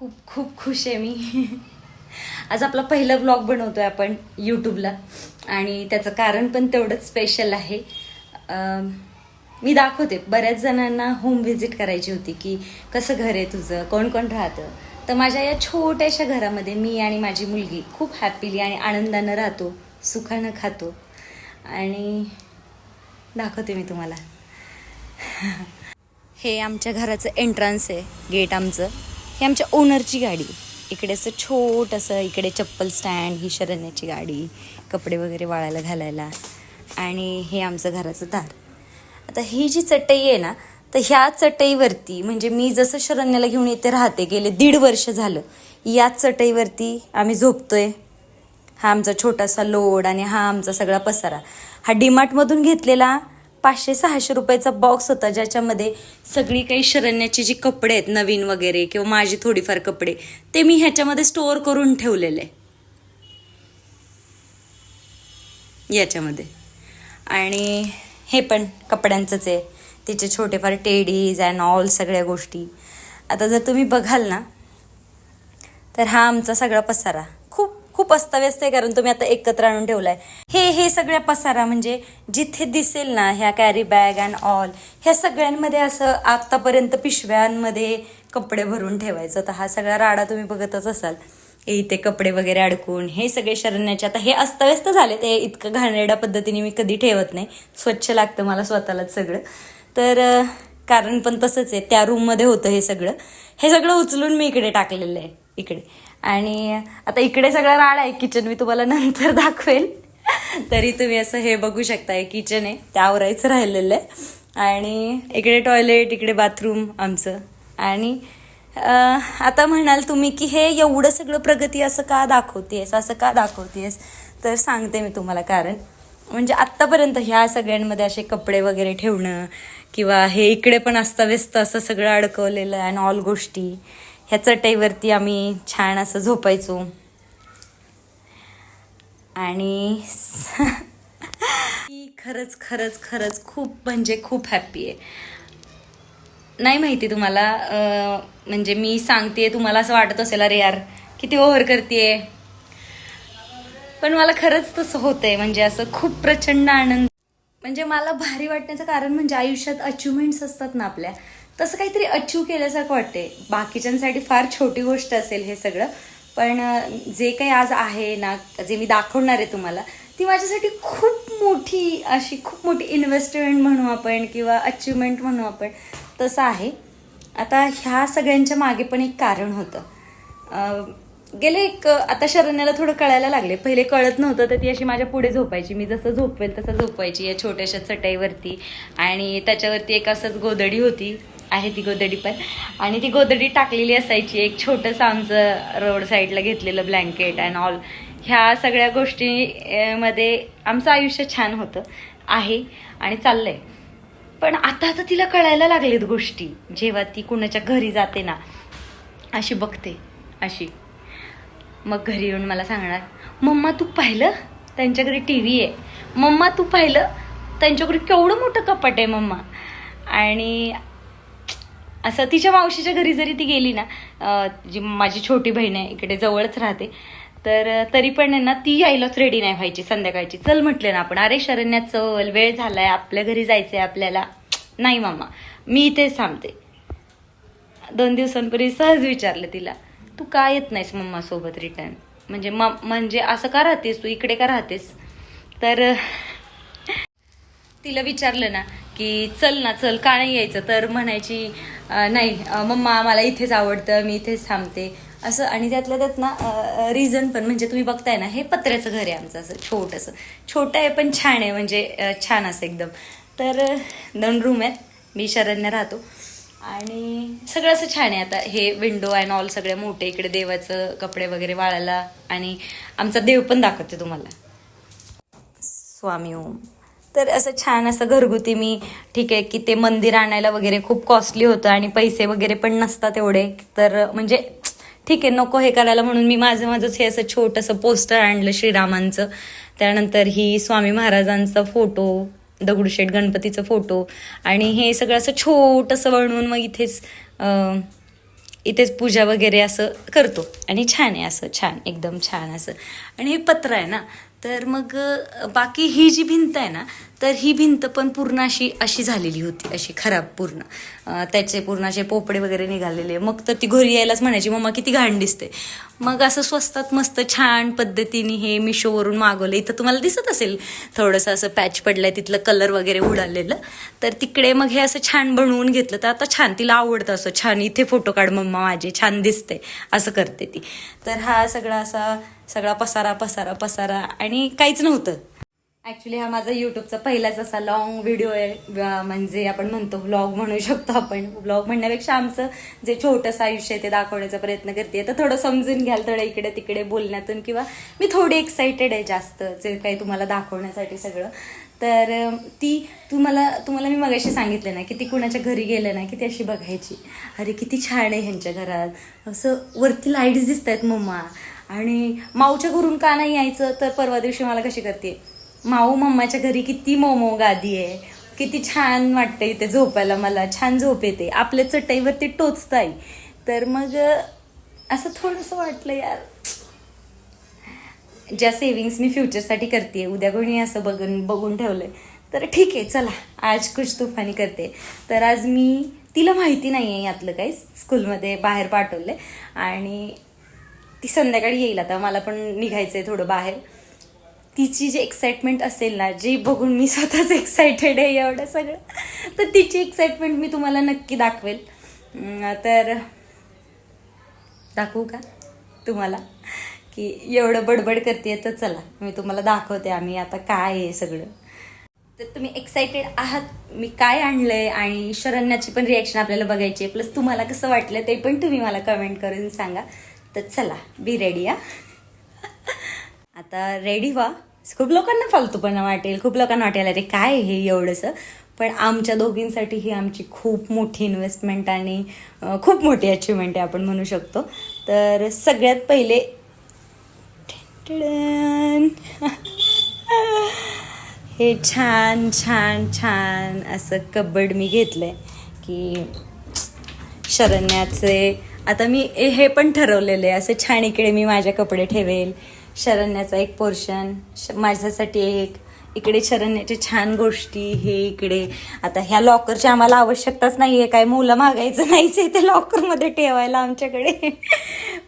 खूप खूप खुश आहे मी. आज आपला पहिला ब्लॉग बनवतोय आपण यूट्यूबला आणि त्याचं कारण पण तेवढंच स्पेशल आहे. मी दाखवते बऱ्याच जणांना होम व्हिजिट करायची होती की कसं घर आहे तुझं? कोण कोण राहतं? तर माझ्या या छोट्याशा घरामध्ये मी आणि माझी मुलगी खूप हॅपीली आणि आनंदानं राहतो सुखानं खातो. आणि दाखवते मी तुम्हाला. हे आमच्या घराचं एंट्रन्स आहे गेट आमचं. ही आमच्या ओनरची गाडी. इकडे असं छोटंसं इकडे चप्पल स्टँड ही शरण्याची गाडी कपडे वगैरे वाळायला घालायला आणि हे आमचं घराचं दार. आता ही जी चटई आहे ना तर ह्या चटईवरती म्हणजे मी जसं शरण्याला घेऊन येते राहते गेले दीड वर्ष झालं याच चटईवरती आम्ही झोपतोय. हा आमचा छोटासा लोड आणि हा आमचा सगळा पसारा. हा डीमार्टमधून घेतलेला पाचशे सहाशे रुपयाचा बॉक्स होता ज्याच्यामध्ये सगळी काही शरण्याची जी कपडे आहेत नवीन वगैरे किंवा माझी थोडीफार कपडे ते मी ह्याच्यामध्ये स्टोअर करून ठेवलेले. याच्यामध्ये. आणि हे पण कपड्यांचंच आहे. तिचे छोटेफार टेडीज अँड ऑल सगळ्या गोष्टी. आता जर तुम्ही बघाल ना तर हा आमचा सगळा पसारा. खूप अस्तव्यस्त अस्ताव्यस्त आहे कारण तुम्ही आता एकत्र आणून ठेवलाय. हे हे सगळ्या पसारा म्हणजे जिथे दिसेल ना ह्या कॅरी बॅग अँड ऑल ह्या सगळ्यांमध्ये असं आतापर्यंत पिशव्यांमध्ये कपडे भरून ठेवायचं. तर हा सगळा राडा तुम्ही बघतच असाल. इथे कपडे वगैरे अडकून हे सगळे शरण्याचे आता हे अस्ताव्यस्त झाले ते इतकं घाणेरड्या पद्धतीने मी कधी ठेवत नाही. स्वच्छ लागतं मला स्वतःलाच सगळं. तर कारण पण तसंच आहे. त्या रूममध्ये होतं हे सगळं. हे सगळं उचलून मी इकडे टाकलेलं आहे. इकडे. आणि आता इकडे सगळं राड आहे किचन मी तुम्हाला नंतर दाखवेल. तरी तुम्ही असं हे बघू शकताय किचन आहे त्यावरायचं राहिलेलं आहे. आणि इकडे टॉयलेट इकडे बाथरूम आमचं. आणि आता म्हणाल तुम्ही की हे एवढं सगळं प्रगती असं का दाखवतेस असं का दाखवतेस? तर सांगते मी तुम्हाला कारण. म्हणजे आत्तापर्यंत ह्या सगळ्यांमध्ये असे कपडे वगैरे ठेवणं किंवा हे इकडे पण अस्ताव्यस्त असं सगळं अडकवलेलं अँड ऑल गोष्टी. ह्या चटईवरती आम्ही छान असं झोपायचो. आणि मी खरंच खरंच खरंच खूप म्हणजे खूप हॅप्पी आहे. नाही माहिती तुम्हाला म्हणजे मी सांगते तुम्हाला असं वाटत असेल अरे यार किती ओव्हर करते पण मला खरंच तसं होतंय म्हणजे असं खूप प्रचंड आनंद. म्हणजे मला भारी वाटण्याचं कारण म्हणजे आयुष्यात अचिव्हमेंट्स असतात ना आपल्या. तसं काहीतरी अचीव केल्यासारखं वाटते बाकीच्यांसाठी फार छोटी गोष्ट असेल हे सगळं. पण जे काही आज आहे ना जे मी दाखवणार आहे तुम्हाला ती माझ्यासाठी खूप मोठी अशी खूप मोठी इन्व्हेस्टमेंट म्हणू आपण किंवा अचिव्हमेंट म्हणू आपण तसं आहे. आता ह्या सगळ्यांच्या मागे पण एक कारण होतं. गेले एक आता शरण्याला थोडं कळायला लागले पहिले कळत नव्हतं तर ती अशी माझ्या पुढे झोपायची. मी जसं झोपेल तसं झोपायची या छोट्याशा चटईवरती. आणि त्याच्यावरती एक असंच गोदडी होती. आहे ती गोदडी पण. आणि ती गोदडी टाकलेली असायची एक छोटंसं आमचं रोड साईडला घेतलेलं ब्लँकेट अँड ऑल ह्या सगळ्या गोष्टीमध्ये आमचं आयुष्य छान होतं आहे आणि चाललंय. पण आता तर तिला कळायला लागलेत गोष्टी जेव्हा ती कुणाच्या घरी जाते ना अशी बघते अशी. मग घरी येऊन मला सांगणार मम्मा तू पाहिलं? त्यांच्या घरी टी व्ही आहे. मम्मा तू पाहिलं? त्यांच्याकडे केवढं मोठं कपाट आहे मम्मा. आणि असं तिच्या मावशीच्या घरी जरी ती गेली ना जी माझी छोटी बहीण आहे इकडे जवळच राहते तर तरी पण आहे ना ती यायलाच रेडी नाही व्हायची संध्याकाळची. चल म्हटलं ना आपण अरे शरण्या चल वेळ झालाय आपल्या घरी जायचंय आपल्याला. नाही मामा मी इथेच थांबते. दोन दिवसांपूर्वी सहज विचारलं तिला तू का येत नाहीस मम्मा सोबत रिटर्न म्हणजे म म्हणजे असं का राहतेस? तू इकडे का राहतेस? तर तिला विचारलं ना की चल ना चल का नाही यायचं? तर म्हणायची नाही मम्मा मला इथेच आवडतं मी इथेच थांबते. असं आणि त्यातल्या त्यात ना रिझन पण म्हणजे तुम्ही बघताय ना हे पत्र्याचं घर आहे आमचं असं छोटंसं. छोटं आहे पण छान आहे म्हणजे छान असं एकदम. तर दोन रूम आहेत मी शरण्य राहतो. आणि सगळं असं छान आहे आता. हे विंडो अँड ऑल सगळे मोठे इकडे देवाचं कपडे वगैरे वाळायला. आणि आमचा देव पण दाखवते तुम्हाला. स्वामी ओम. तर असं छान असं घरगुती मी ठीक आहे की ते मंदिर आणायला वगैरे खूप कॉस्टली होतं आणि पैसे वगैरे पण नसतात एवढे. तर म्हणजे ठीक आहे नको हे करायला म्हणून मी माझं माझंच हे असं छोटंसं पोस्टर आणलं श्रीरामांचं. त्यानंतर ही स्वामी महाराजांचा फोटो दगडूशेठ गणपतीचा फोटो आणि हे सगळं असं छोटंसं बनवून मग इथेच इथेच पूजा वगैरे असं करतो. आणि छान आहे असं छान एकदम छान असं. आणि हे पत्र आहे ना तर मग बाकी ही जी भिंत आहे ना तर ही भिंत पण पूर्ण अशी अशी झालेली होती अशी खराब पूर्ण. त्याचे पूर्ण असे पोपडे वगैरे निघालेले. मग तर ती घरी यायलाच म्हणायची मम्मा किती घाण दिसते मग असं स्वस्तात मस्त छान पद्धतीने हे मिशोवरून मागवलं. इथं तुम्हाला दिसत असेल थोडंसं असं पॅच पडलंय तिथलं कलर वगैरे उडालेलं. तर तिकडे मग हे असं छान बनवून घेतलं. तर आता छान तिला आवडतं असं छान इथे फोटो काढ मम्मा माझे छान दिसते असं करते ती. तर हा सगळा असा सगळा पसारा पसारा पसारा आणि काहीच नव्हतं. ॲक्च्युली हा माझा यूट्यूबचा पहिलाच असा लॉंग व्हिडिओ आहे. म्हणजे आपण म्हणतो ब्लॉग म्हणू शकतो आपण. ब्लॉग म्हणण्यापेक्षा आमचं जे छोटंसं आयुष्य आहे ते दाखवण्याचा प्रयत्न करते. तर थोडं समजून घ्याल थोडं इकडे तिकडे बोलण्यातून किंवा मी थोडी एक्साइटेड आहे जास्त जे काही तुम्हाला दाखवण्यासाठी सगळं. तर ती तुम्हाला तुम्हाला मी मगाशी सांगितलं ना की ती कुणाच्या घरी गेलं ना की ती अशी बघायची. अरे किती छान आहे ह्यांच्या घरात. असं वरती लाईट्स दिसत आहेत मम्मा. आणि माऊच्या घरून का नाही यायचं? तर परवा दिवशी मला कशी करते? माऊ मम्माच्या घरी किती मोमो गादी आहे किती छान वाटतं इथे झोपायला मला. छान झोप येते. आपल्या चटईवरती टोचताय. तर मग असं थोडंसं वाटलं यार. ज्या सेविंग्स मी फ्युचरसाठी करते उद्या कोणी असं बघून बघून ठेवलंय. तर ठीक आहे चला. आज कुछ तुफानी करते. तर आज मी तिला माहिती नाही आहे यातलं काही स्कूलमध्ये बाहेर पाठवलंय. आणि ती संध्याकाळी येईल. आता मला पण निघायचं आहे थोडं बाहेर. तिची जी एक्साइटमेंट असेल ना जी बघून मी स्वतःच एक्साइटेड आहे एवढं सगळं तर तिची एक्साइटमेंट मी तुम्हाला नक्की दाखवेल. तर दाखवू का तुम्हाला? की एवढं बडबड करते तर चला मी तुम्हाला दाखवते आम्ही आता काय आहे सगळं. तर तुम्ही एक्साइटेड आहात मी काय आणलंय आणि शरण्याची पण रिॲक्शन आपल्याला बघायची आहे. प्लस तुम्हाला कसं वाटलं ते पण तुम्ही मला कमेंट करून सांगा. तर चला बी रेडी या आता रेडी व्हा. खूप लोकांना फालतूपणा वाटेल खूप लोकांना वाटेल अरे काय हे एवढंसं? पण आमच्या दोघींसाठी ही आमची खूप मोठी इन्व्हेस्टमेंट आणि खूप मोठी अचिव्हमेंट आहे आपण म्हणू शकतो. तर सगळ्यात पहिले हे छान छान छान असं कबड मी घेतलं आहे की शरण्याचे आता मी हे पण ठरवलेलं आहे. असं छान इकडे मी माझे कपडे ठेवेल. शरण्याचा एक पोर्शन माझ्यासाठी एक. इकडे शरण्याच्या छान गोष्टी हे इकडे. आता ह्या लॉकरची आम्हाला आवश्यकताच नाही आहे काय मुलं मागायचं नाहीच आहे ते लॉकरमध्ये ठेवायला आमच्याकडे.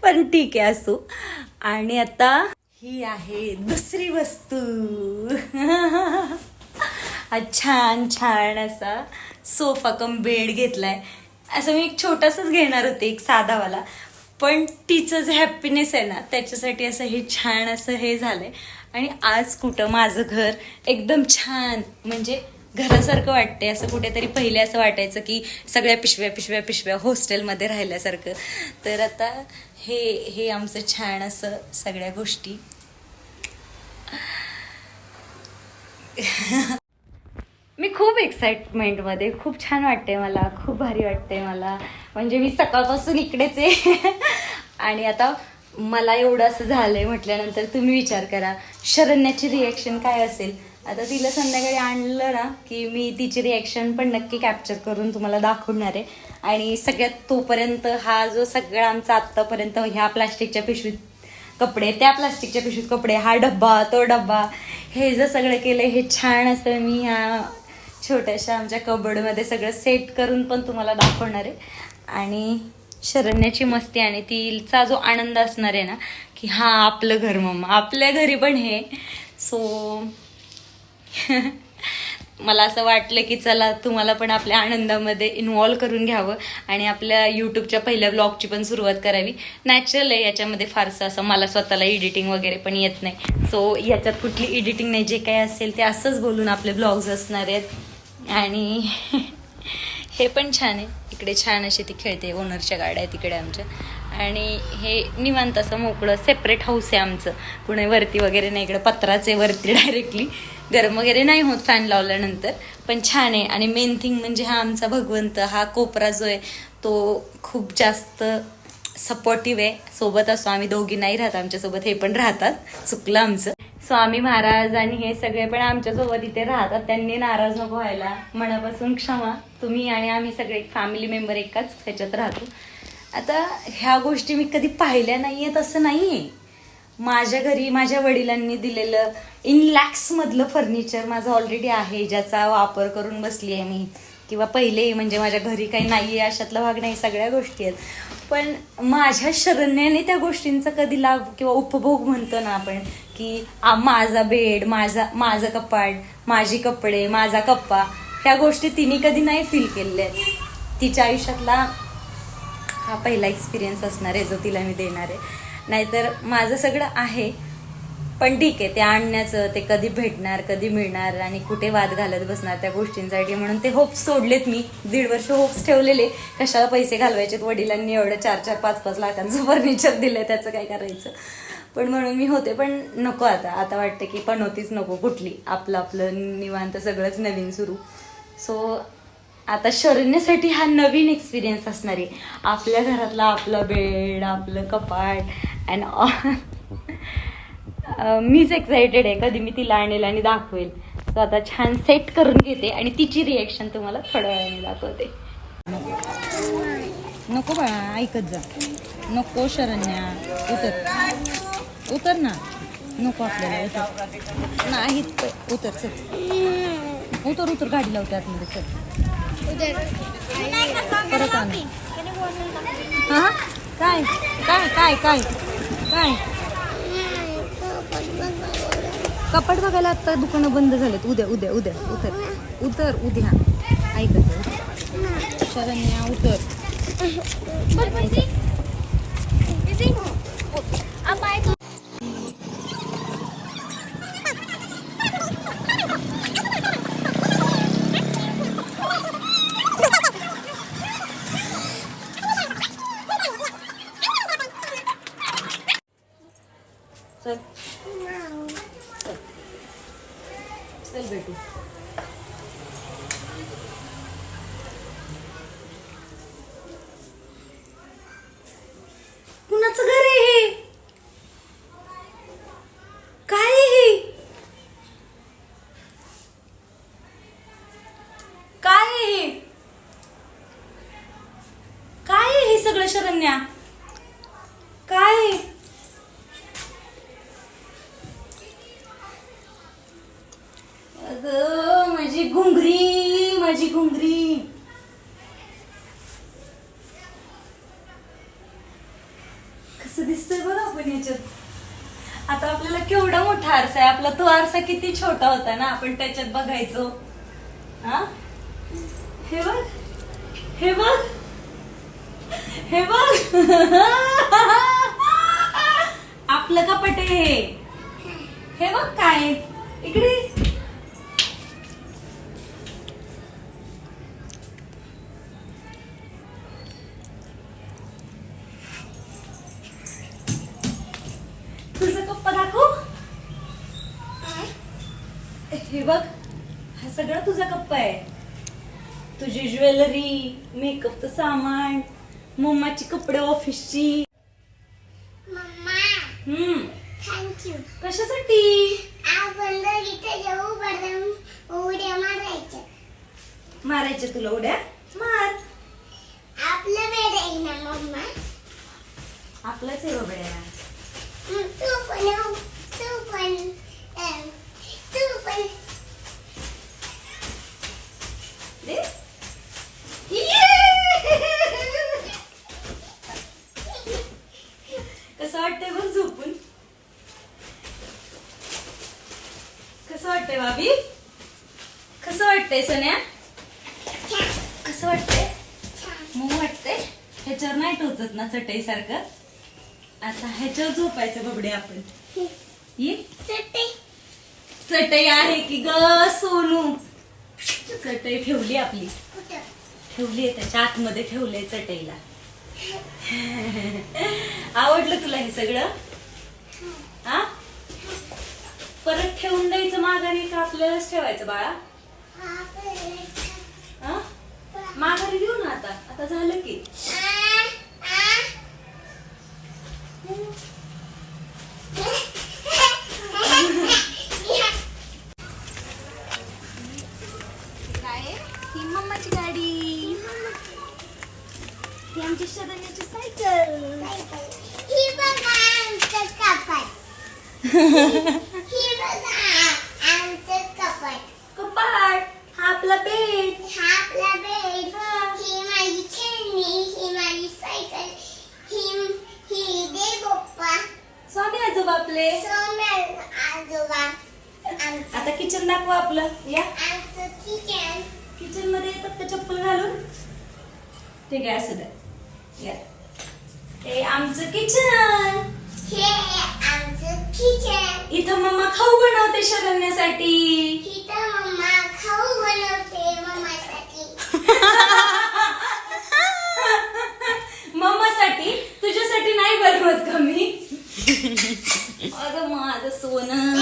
पण ठीक आहे असू. आणि आता ही आहे दुसरी वस्तू. हा छान छान असा सोफा कम बेड घेतलाय. असं मी एक छोटासाच घेणार होते एक साधावाला. पण तिचं जे हॅपीनेस आहे ना त्याच्यासाठी असं हे छान असं हे झालंय. आणि आज कुठं माझं घर एकदम छान म्हणजे घरासारखं वाटते असं कुठेतरी पहिले असं वाटायचं की सगळ्या पिशव्या पिशव्या पिशव्या हॉस्टेलमध्ये राहिल्यासारखं. तर आता हे हे आमचं छान असं सगळ्या गोष्टी. मी खूप एक्साइटमेंटमध्ये खूप छान वाटते मला खूप भारी वाटते मला. म्हणजे मी सकाळपासून इकडेच आहे. आणि आता मला एवढं असं झालंय म्हटल्यानंतर तुम्ही विचार करा शरण्याची रिॲक्शन काय असेल? आता तिला संध्याकाळी आणलं ना की मी तिची रिॲक्शन पण नक्की कॅप्चर करून तुम्हाला दाखवणार आहे. आणि सगळ्यात तोपर्यंत हा जो सगळा आमचा आत्तापर्यंत ह्या प्लास्टिकच्या पिशवीत कपडे त्या प्लास्टिकच्या पिशवीत कपडे हा डब्बा तो डब्बा हे जर सगळं केलं हे छान असं मी ह्या छोट्याशा आमच्या कबडमध्ये सगळं सेट करून पण तुम्हाला दाखवणार आहे. आणि शरण्याची मस्ती आणि तिचा जो आनंद असणार आहे ना की हा आपलं घर मम्मा आपल्या घरी पण हे. सो मला असं वाटलं की चला तुम्हाला पण आपल्या आनंदामध्ये इन्वॉल्व करून घ्यावं आणि आपल्या यूट्यूबच्या पहिल्या ब्लॉगची पण सुरुवात करावी. नॅचरल आहे याच्यामध्ये फारसं असं मला स्वतःला एडिटिंग वगैरे पण येत नाही. सो याच्यात कुठली एडिटिंग नाही जे काही असेल ते असंच बोलून आपले ब्लॉग्स असणार आहेत. आणि हे पण छान आहे. इकडे छान अशी ती खेळते ओनरच्या गाड्या आहेत तिकडे आमच्या. आणि हे निवांत असं मोकळं सेपरेट हाऊस आहे आमचं. कुणी वरती वगैरे नाही इकडं पत्राचे वरती डायरेक्टली गरम वगैरे नाही होत फॅन लावल्यानंतर पण छान आहे. आणि मेन थिंग म्हणजे हा आमचा भगवंत हा कोपरा जो आहे तो खूप जास्त सपोर्टिव्ह आहे. सोबत असतो आम्ही दोघी नाही राहत आमच्यासोबत हे पण राहतात. चुकलं आमचं. स्वामी महाराज आणि हे सगळे पण आमच्यासोबत इथे राहतात. त्यांनी नाराज नको व्हायला. मनापासून क्षमा. तुम्ही आणि आम्ही सगळे फॅमिली मेंबर एकाच ह्याच्यात राहतो. आता ह्या गोष्टी मी कधी पाहिल्या नाही आहेत असं नाही आहे माझ्या घरी माझ्या वडिलांनी दिलेलं इन लॅक्समधलं फर्निचर माझं ऑलरेडी आहे ज्याचा वापर करून बसली आहे मी. किंवा पहिले म्हणजे माझ्या घरी काही नाही आहे अशातला भाग नाही सगळ्या गोष्टी आहेत. पण माझ्या शरण्याने त्या गोष्टींचा कधी लाभ किंवा उपभोग म्हणतो ना आपण की माझा बेड माझा माझं कपाट माझी कपडे माझा कप्पा ह्या गोष्टी तिने कधी नाही फील केलेल्या आहेत. तिच्या आयुष्यातला हा पहिला एक्सपिरियन्स असणार आहे जो तिला मी देणार आहे. नाहीतर माझं सगळं आहे. पण ठीक आहे ते आणण्याचं ते कधी भेटणार कधी मिळणार आणि कुठे वाद घालत बसणार त्या गोष्टींसाठी म्हणून ते होप्स सोडलेत मी. दीड वर्ष होप्स ठेवलेले. कशाला पैसे घालवायचे वडिलांनी? एवढं चार चार पाच पाच लाखांचं फर्निचर दिलंय त्याचं काय करायचं? पण म्हणून मी होते पण नको आता. आता वाटतं की पण होतीच नको कुठली? आपलं आपलं निवांत सगळंच नवीन सुरू. सो आता शरण्यासाठी हा नवीन एक्सपिरियन्स असणार आहे. आपल्या घरातला आपलं बेड आपलं कपाट अँड मीच एक्साइटेड आहे. कधी मी तिला आणेल आणि दाखवेल. सो आता छान सेट करून घेते आणि तिची रिएक्शन तुम्हाला थोड्या वेळाने दाखवते. नको बाळा ऐकत जा. नको शरण्या उतर. उतर ना. नको आपल्याला उतर. नाही उतर चल. उतर उतर गाडी लावते आतमध्ये चल. परत आण. हा? काय? काय काय काय? काय? कपाट बघायला आता दुकानं बंद झालेत. उद्या उद्या उद्या. उतर. उतर उद्या. ऐकत जा. शरण्या उतर. चल बेटू कुणाचं घर आहे हे? काय आहे हे? काय आहे हे? काय आहे हे सगळं शरण्या? काय आहे? माझी घुंगरी माझी घुंगरी. कसं दिसतंय बघा आपण याच्यात? आता आपल्याला केवढा मोठा आरसा आहे. आपला तो आरसा किती छोटा होता ना आपण त्याच्यात बघायचो. हा? हे बघ. हे बघ. हे बघ. आपलं कपट आहे हे. बघ काय इकडे. ज्वेलरी मेकअपचं सामान मम्माची कपडे ऑफिसची मम्मा हम्म. थँक्यू कशासाठी? आपण इथे जाऊ बरं उड्या मारायच्या. मारायचे तुला उड्या? मार. आपलं बेड आहे ना मम्मा? आपलंच आहे मग तू पण. तू पण तू पण. कसं वाटतंय बघ झोपून? कसं वाटतंय भाभी? कसं वाटतंय सन्या? कसं वाटतंय? मग वाटतंय? ह्याच्यावर नाही टोचत ना चटई सारखं आता ह्याच्यावर झोपायचं बबडे आपण. चटई आहे की ग सोनू? चटई ठेवली आपली. ठेवली त्याच्या आतमध्ये ठेवलंय चटईला. आवडलं तुला हे सगळं? हा. परत ठेवून द्यायचं माघारी का आपल्यालाच ठेवायचं बाळा? हा? माघारी देऊ ना आता. आता झालं की. ती आमची शरण्याची सायकल. ही बघा आमचं कपाट. ही बघा आमचं कपाट. कपाट हा आपला बेड. हा आपला बेड. ही. माझी खेळणी ही माझी सायकल. ही ही दे पप्पा. स्वामी आजोबा आपले. सोम्या आजोबा. आमचं आता किचन दाखवा आपलं. या. आमचं किचन किचनमध्ये फक्त चप्पल घालून. ठीक आहे असं द्या हे आमचं किचन हे आमचं किचन इथं मम्मा खाऊ बनवते शरण्यासाठी. इथं मम्मा खाऊ बनवते मम्मासाठी. मम्मासाठी? तुझ्यासाठी नाही बनवत कमी अगं माझं सोनं.